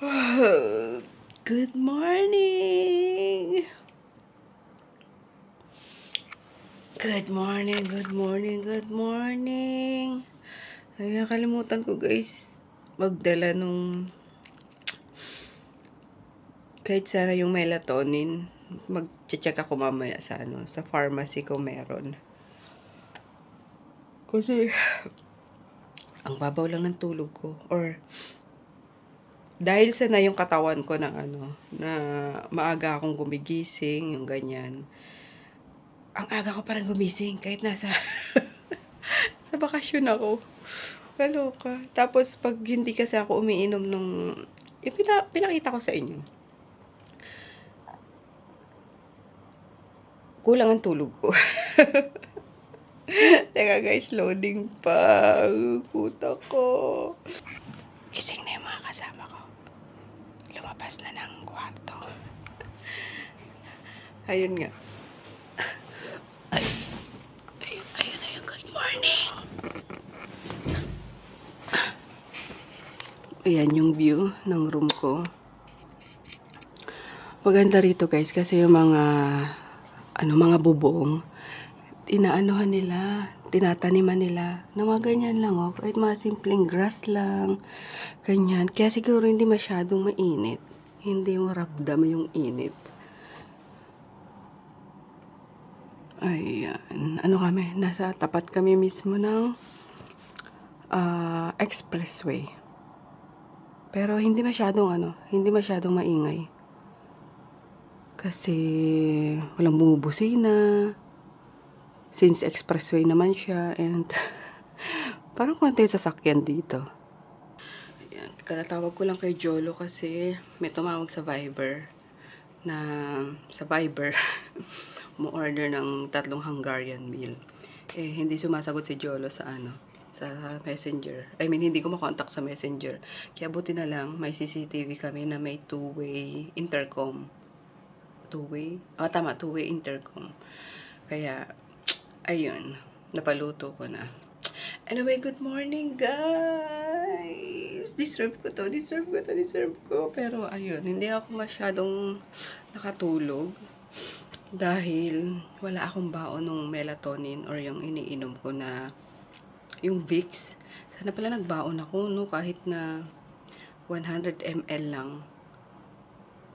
Good morning! Good morning, good morning, good morning. Ay, nakalimutan ko guys, magdala nung kahit sana yung melatonin. Mag-check ako mamaya sa ano, sa pharmacy ko meron. Kasi, ang babaw lang ng tulog ko. Or, dahil sa na yung katawan ko ng ano, na maaga akong gumigising, yung ganyan. Ang aga ko parang gumising, kahit nasa, sa bakasyon ako. Kaloka. Tapos, pag hindi kasi ako umiinom nung, yung pina, pinakita ko sa inyo. Kulang ang tulog ko. Teka guys, loading pa. Puta ko. Gising na yung mga kasama ko. Lumabas na ng kwarto. Ayun nga. Ay, ayun, ayun, ayun. Good morning. Ayan yung view ng room ko. Maganda rito guys kasi yung mga ano mga bubong inaanuhan nila, tinataniman nila, na mga ganyan lang, oh. Kahit mga simpleng grass lang, ganyan. Kaya siguro hindi masyadong mainit. Hindi mo ramdam yung init. Ayan. Ano kami? Nasa tapat kami mismo ng ah, expressway. Pero hindi masyadong ano, hindi masyadong maingay. Kasi walang bumubusina since expressway naman siya and parang konti sasakyan dito. Ayan, katatawag ko lang kay Jolo kasi may tumawag sa Viber na sa Viber mo order ng tatlong Hungarian meal. Eh, hindi sumasagot si Jolo sa ano, sa messenger. I mean, hindi ko makontak sa messenger. Kaya buti na lang, may CCTV kami na may two-way intercom. Two-way? Ah, tama, two-way intercom. Kaya, ayun, napaluto ko na. Anyway, good morning, guys! Deserve ko to, deserve ko to, deserve ko. Pero, ayun, hindi ako masyadong nakatulog dahil wala akong baon ng melatonin or yung iniinom ko na yung Vicks. Sana pala nagbaon ako, no? Kahit na 100 ml lang.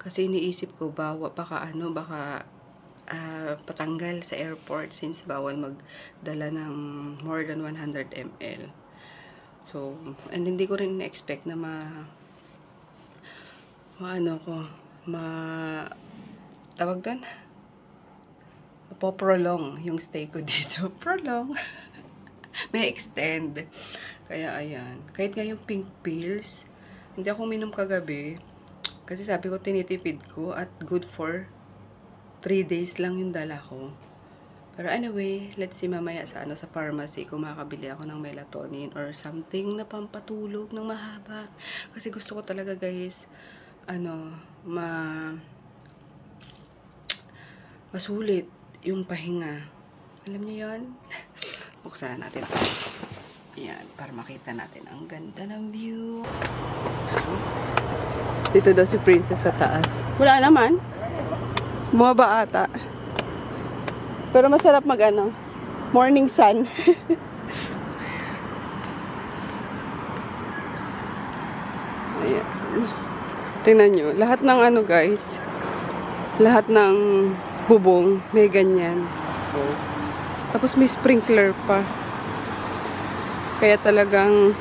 Kasi iniisip ko, bawa, baka ano, baka ah, patanggal sa airport since bawal magdala ng more than 100 ml. So, and hindi ko rin expect na ma maano ko, ma tawag doon? Mapoprolong yung stay ko dito. Prolong. May extend. Kaya ayan. Kahit nga yung pink pills, hindi ako minom kagabi. Kasi sabi ko tinitipid ko at good for 3 days lang yung dala ko. Pero anyway, let's see mamaya sa ano sa pharmacy kung makakabili ako ng melatonin or something na pampatulog ng mahaba. Kasi gusto ko talaga guys, ano, ma masulit yung pahinga. Alam niyo yon? Buksan na natin. Yan, para makita natin ang ganda ng view. Dito daw si Princess sa taas. Wala naman. Bumaba ata. Pero masarap mag ano, morning sun. Ayan. Tingnan nyo, lahat ng ano guys, lahat ng bubong may ganyan. Tapos may sprinkler pa. Kaya talagang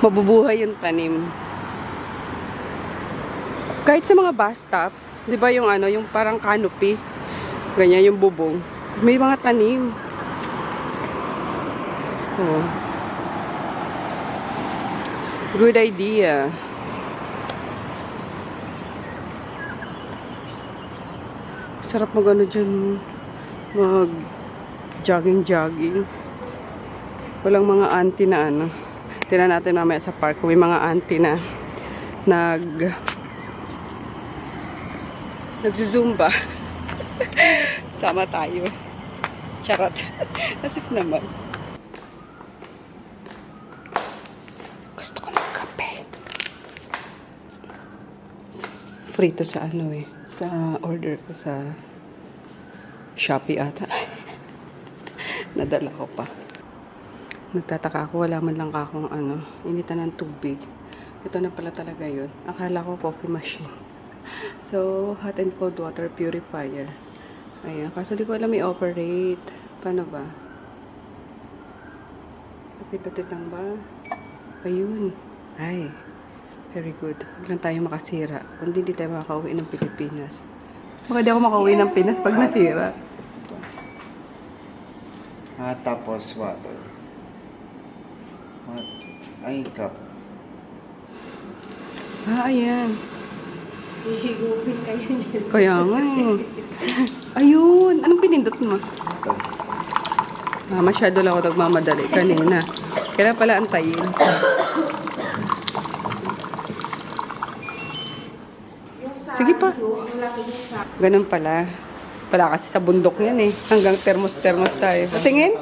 mabubuhay yung tanim. Kahit sa mga stop, 'di ba yung ano, yung parang canopy, ganyan yung bubong. May mga tanim. Oh. Good idea. Sarap mag ano dyan, mag jogging-jogging. Walang mga auntie na ano. Tingnan natin mamaya sa park may mga auntie na nag nagzuzumba. Sama tayo. Charot. Asif naman. Gusto ko magkape. free to sa ano eh. Sa order ko sa Shopee ata. Nadala ko pa. Nagtataka ako, wala man lang akong ano, initan ng tubig. Ito na pala talaga yun. Akala ko coffee machine. So, hot and cold water purifier. Ayan. Kaso di ko alam i-operate. Paano ba? Kapit-kapit lang ba? Ayun. Ay. Very good. Huwag lang tayo makasira. Kundi hindi tayo makauwi ng Pilipinas. Baka di ako makauwi ng Pinas pag nasira. Ah, tapos water. What? Ay, cup. Ah, ayan. Hihigupin kayo niyan. Kaya nga eh. Ayun. Anong pinindot mo? Ito. Ah, masyado lang ako nagmamadali kanina. Kailan pala antayin. Sige pa. Ganun pala. Pala kasi sa bundok yan eh. Hanggang termos-termos tayo. Patingin?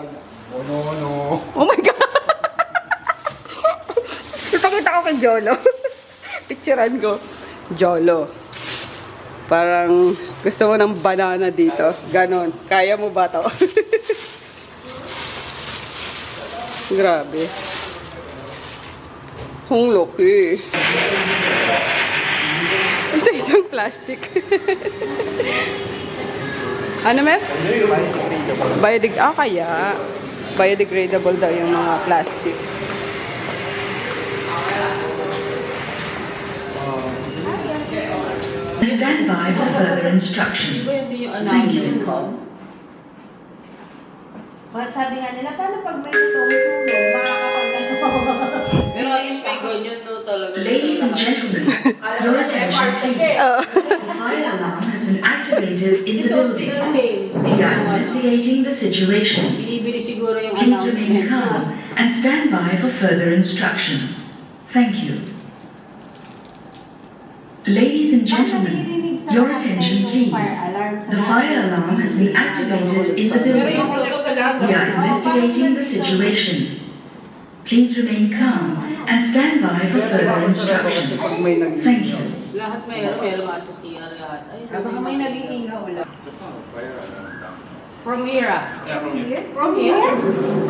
Oh, no, no. Oh my God! Ipakita ko kay Jolo. Picturean ko. Jolo. Parang gusto mo ng banana dito. Ganon. Kaya mo ba to? Grabe. Ang laki. Isa-isang plastic. ano, Met? Biodig ah, kaya. Biodegradable daw yung mga plastic. Stand by for further instruction. Ba yun din yung Thank you. announcement ko? Well, sabi nga nila, paano pag may itong sunog, makakapag Pero at least may ganyan no talaga. Ladies and gentlemen, your attention please. Eh. Oh. The fire alarm has been activated in the building. same. Same We are investigating the situation. Binibili siguro yung Please remain calm and stand by for further instruction. Thank you. Ladies and gentlemen, your attention please. The fire alarm has been activated in the building. We are investigating the situation. Please remain calm and stand by for further instruction. Pag may nag Thank you. Lahat meron. Meron nga sa CR lahat. Baka may naging ingaw lang. From here ah. From here?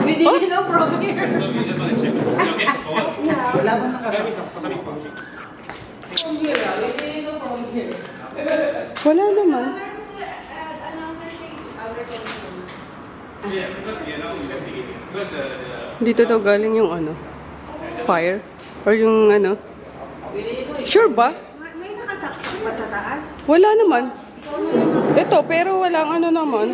We didn't know from here. Wala ba nakasabi? From here. Wala naman. Dito daw galing yung ano, fire. Or yung ano. Sure ba? May, nakasaksak pa sa taas. Wala naman. Ito, pero walang ano naman.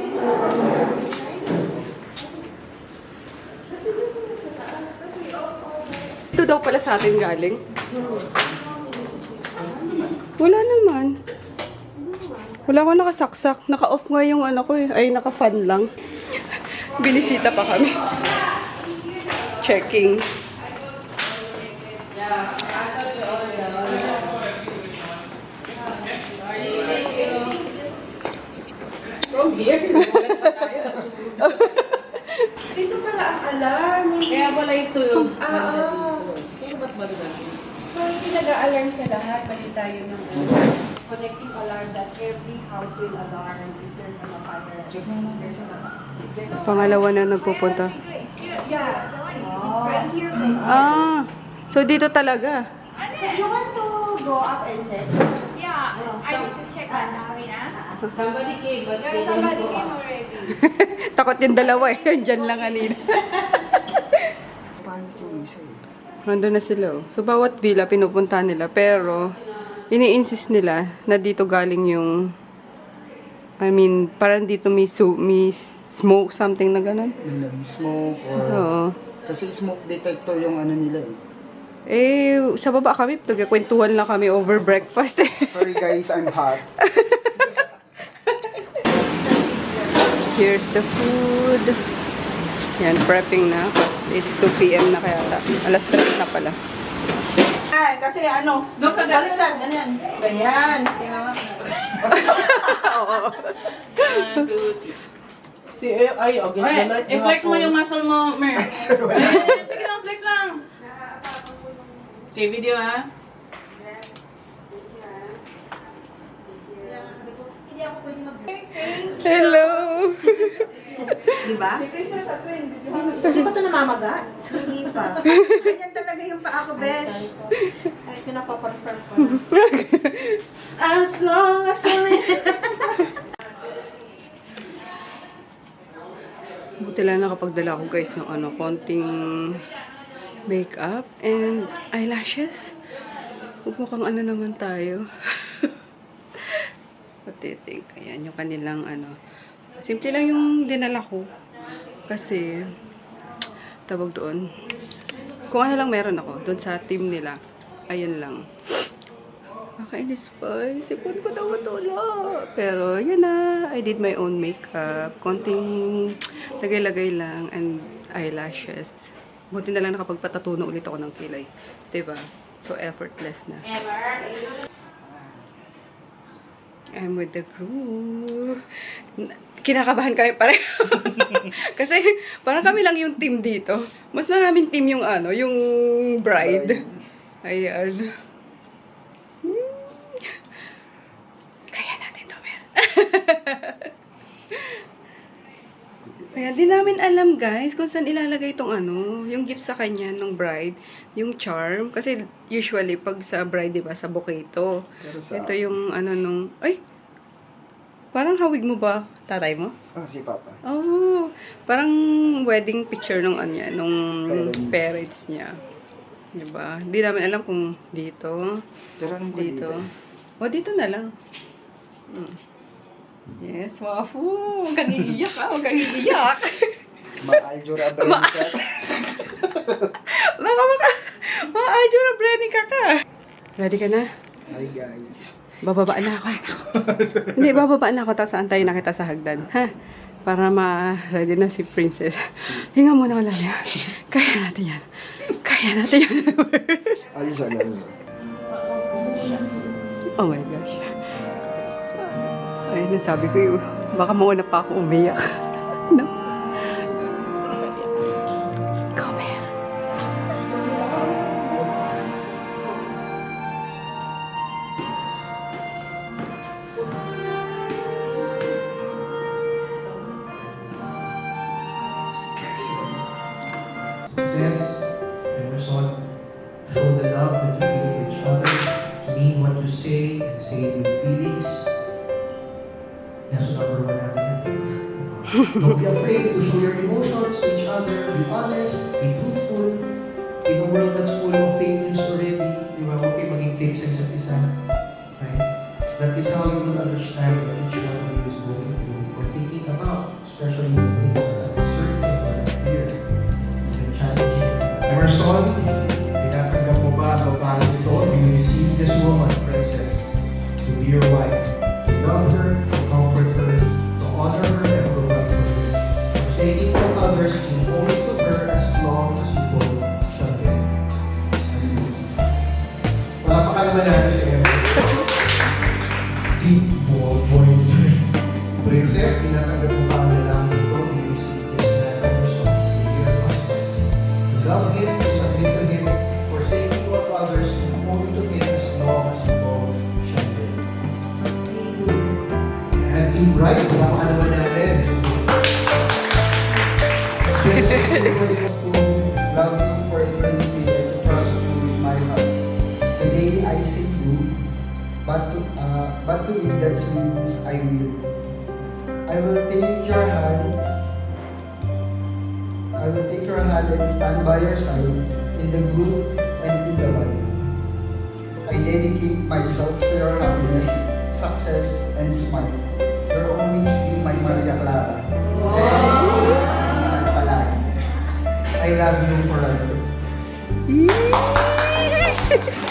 Ito daw pala sa atin galing. Wala naman. Wala ko nakasaksak. Naka-off nga yung ano ko eh. Ay, naka-fan lang. Binisita pa kami. Checking. From here? Wala pa tayo. Dito pala ang alarm. Kaya pala ito. Ah, ah. Nag-alarm sa lahat. Bali tayo ng ano, connecting alarm that every house will alarm if there's a fire. Sa taas. Pangalawa na nagpupunta. Yeah. Oh. Right here. Ah, so dito talaga. So, you want to go up and check? Yeah, I need to check on Arena. Somebody came, but they Yeah, didn't somebody go came up. already. Takot yung dalawa eh. Diyan lang kanina. Panic yung isa eh. Nandun na sila. oh. So, bawat villa pinupunta nila. Pero, ini-insist nila na dito galing yung I mean, parang dito may, su- may smoke, something na ganun. Yung nag-smoke or... Oo. Kasi smoke detector yung ano nila eh. Eh, sa baba kami, nagkakwentuhan lang kami over breakfast eh. Sorry guys, I'm hot. Here's the food. Yan, prepping na. Kasi it's 2 p.m. na kaya alas 3 na pala. Ay, kasi ano, baliktad, ganyan. Ganyan. Si ay, okay, Alright, i-flex mo yung muscle mo, Mer. Sige lang, flex lang. Okay, video ha. Hello! Di ba? Si Princess ako hindi Hindi ba ito namamaga? Hindi pa. Ganyan talaga yung paa ko, besh. Ay, pinapakonfirm ko. As long as Buti lang nakapagdala ako guys ng ano, konting makeup and eyelashes. Huwag mukhang ano naman tayo. What do you think? Ayan, yung kanilang ano. Simple lang yung dinala ko. Kasi, tawag doon. Kung ano lang meron ako, doon sa team nila. Ayun lang. Nakainis pa. Sipon ko daw wala. Pero, yun na. I did my own makeup. Konting lagay-lagay lang. And eyelashes. Buti na lang nakapagpatatuno ulit ako ng kilay. ba? So, effortless na. I'm with the crew. Kinakabahan kami pareho. Kasi parang kami lang yung team dito. Mas maraming team yung ano, yung bride. Ayan. Hmm. Kaya natin to, Mel. Kaya di namin alam guys kung saan ilalagay itong ano, yung gift sa kanya ng bride, yung charm. Kasi usually pag sa bride, di ba, sa bouquet ito. Sa- Ito yung ano nung, ay, parang hawig mo ba, tatay mo? Ah, si Papa. Oh, parang wedding picture nung ano yan, nung Parents. parents niya. Di ba? Di namin alam kung dito, Pero anong dito. O, dito na lang. Hmm. Yes, wafu. Huwag kang iiyak ah. Huwag kang iiyak. Ma-aljura Brenka. Baka maka... Mga Ajura Brenny ka. Ready ka na? Hi guys. Bababa na ako. Hindi, bababa na ako. Tapos antayin na kita sa hagdan. Ha? Para ma-ready na si Princess. Hinga muna wala niya. Kaya natin yan. Kaya natin yan. Alis ano, alis oh my gosh. Ay, nasabi ko. Baka mauna pa ako umiyak. love you for and to trust you with my heart. Today I say you, but to, uh, but to me that means I will. I will take your hand. I will take your hand and stand by your side in the good and in the bad. I dedicate myself to your happiness, success, and smile. You'll always be my Maria Clara. Love you forever.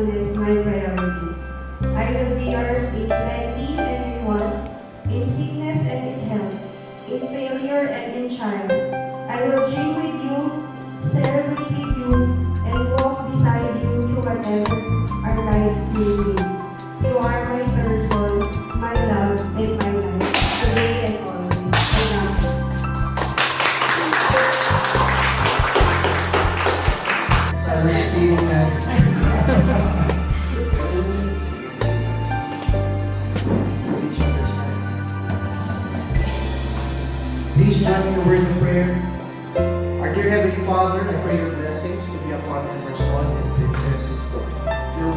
happiness my priority. I will be yours in plenty and in sickness and in health, in failure and in triumph. I will dream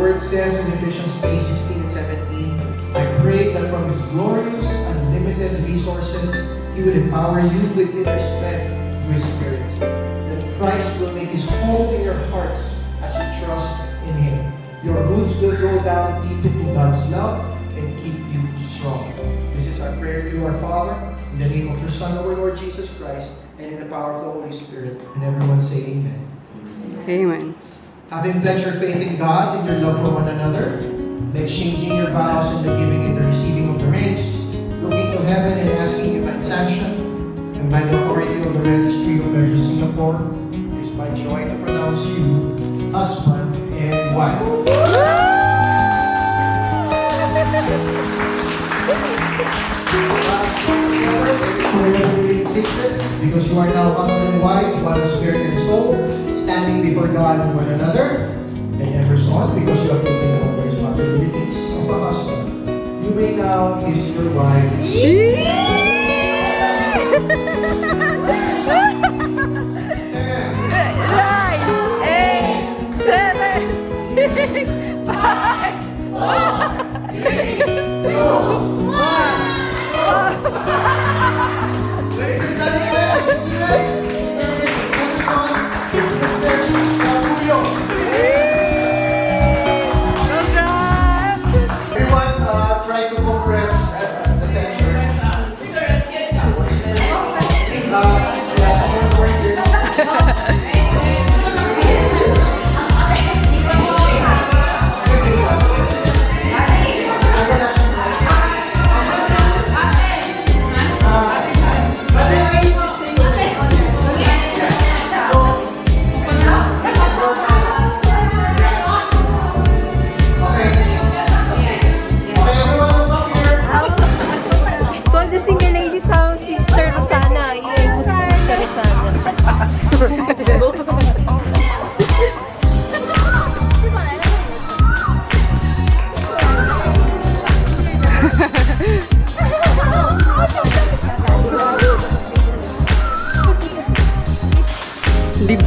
word says in Ephesians 3, 16 and 17, I pray that from His glorious, unlimited resources, He would empower you with inner strength through His Spirit. That Christ will make His home in your hearts as you trust in Him. Your roots will go down deep into God's love and keep you strong. This is our prayer to our Father, in the name of your Son, our Lord Jesus Christ, and in the power of the Holy Spirit. And everyone say Amen. Amen. Having pledged your faith in God and your love for one another, by exchanging your vows and the giving and the receiving of the rings, looking to heaven and asking divine sanction, and by the authority of the Registry of Marriages Singapore, it is my joy to pronounce you husband and wife. Because you are now husband and wife, one spirit and soul, standing before God and one another, and ever so on, because you have taken on the responsibilities of a husband. You may now kiss your wife. Nine, eight, seven, six, five, Ladies Di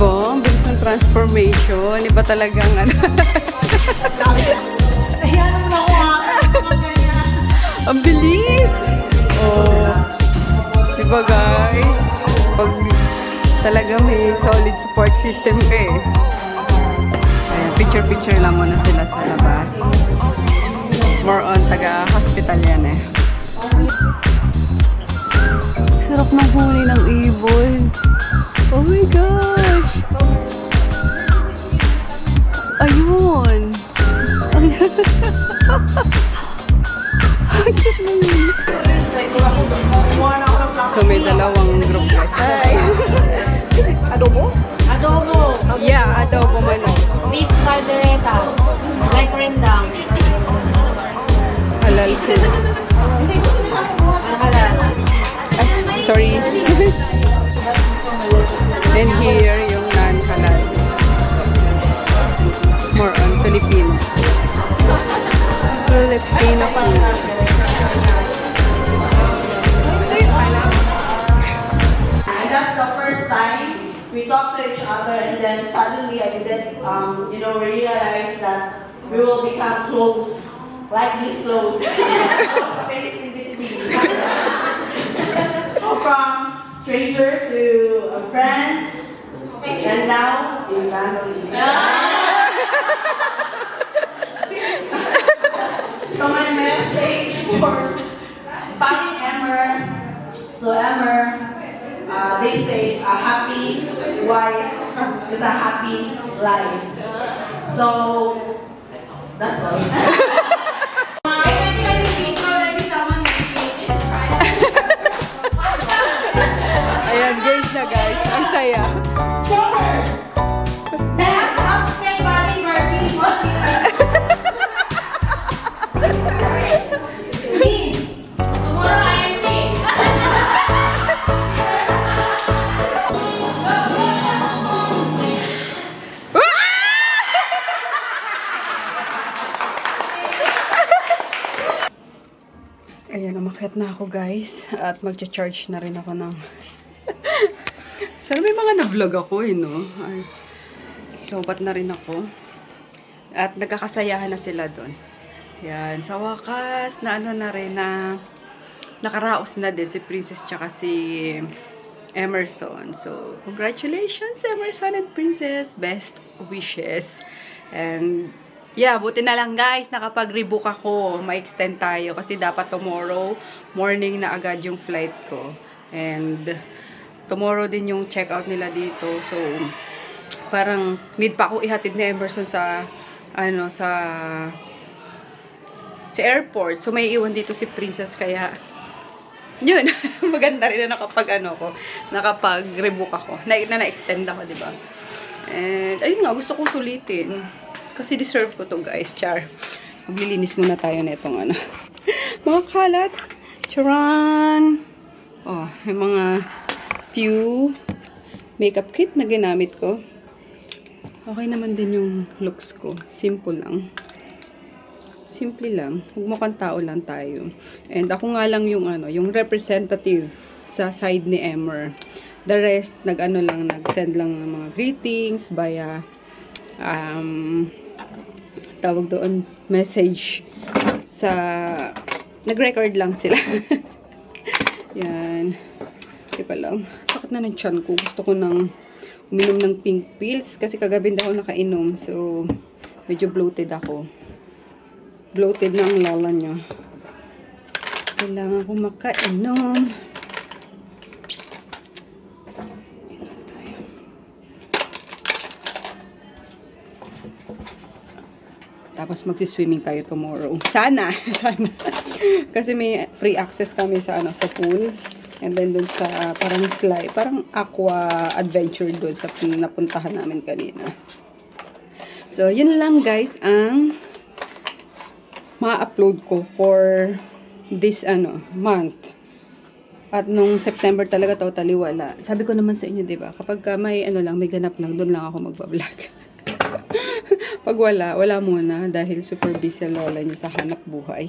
ba? Ang bilis ng transformation. Iba talagang ano. Ang bilis! Oh. Di ba guys? Pag talaga may solid support system ka eh. Picture-picture lang muna sila sa labas. More on taga-hospital yan eh. Sarap mahuli ng ibon. Beef caldereta. Like rendang. Halal food. Halal. Ay, sorry. And here, yung non-halal. More on Filipino. Filipino food. We talked to each other, and then suddenly I didn't, um, you know, realize that we will become close, like this close. Space in between. so from stranger to a friend, and now a family. so my message for Patty Emmer. So Emmer, uh, they say a happy wife is a happy life. So, that's all. Ayan, girls na guys. Ang saya. Ako guys. At magcha-charge na rin ako ng... Sana may mga na-vlog ako eh, no? Ay, lobat na rin ako. At nagkakasayahan na sila doon. Yan, sa wakas, na ano na rin na nakaraos na din si Princess tsaka si Emerson. So, congratulations Emerson and Princess. Best wishes. And Yeah, buti na lang guys, nakapag-rebook ako. Ma-extend tayo kasi dapat tomorrow morning na agad yung flight ko. And tomorrow din yung check-out nila dito. So, parang need pa ako ihatid ni Emerson sa ano, sa sa airport. So, may iwan dito si Princess kaya yun, maganda rin na nakapag ano ko, nakapag-rebook ako. Na, na na-extend ako, di ba? And, ayun nga, gusto kong sulitin. Kasi deserve ko to guys, char. Maglilinis muna tayo na ano. mga kalat. Charan! Oh, yung mga few makeup kit na ginamit ko. Okay naman din yung looks ko. Simple lang. Simple lang. Magmukhang tao lang tayo. And ako nga lang yung ano, yung representative sa side ni Emmer. The rest, nag-ano lang, nag-send lang ng mga greetings via um, tawag doon, message sa nag-record lang sila. Yan. Teka lang. Sakit na ng tiyan ko. Gusto ko nang uminom ng pink pills kasi kagabi ako nakainom. So, medyo bloated ako. Bloated na ang lala niya. Kailangan ko makainom. Tapos magsiswimming tayo tomorrow. Sana, sana. Kasi may free access kami sa ano sa pool. And then dun sa parang slide, parang aqua adventure dun sa napuntahan namin kanina. So, yun lang guys ang ma-upload ko for this ano month. At nung September talaga totally wala. Sabi ko naman sa inyo, 'di ba? Kapag ka may ano lang, may ganap lang, doon lang ako magba-vlog. Pag wala, wala muna dahil super busy lola niyo sa hanap buhay.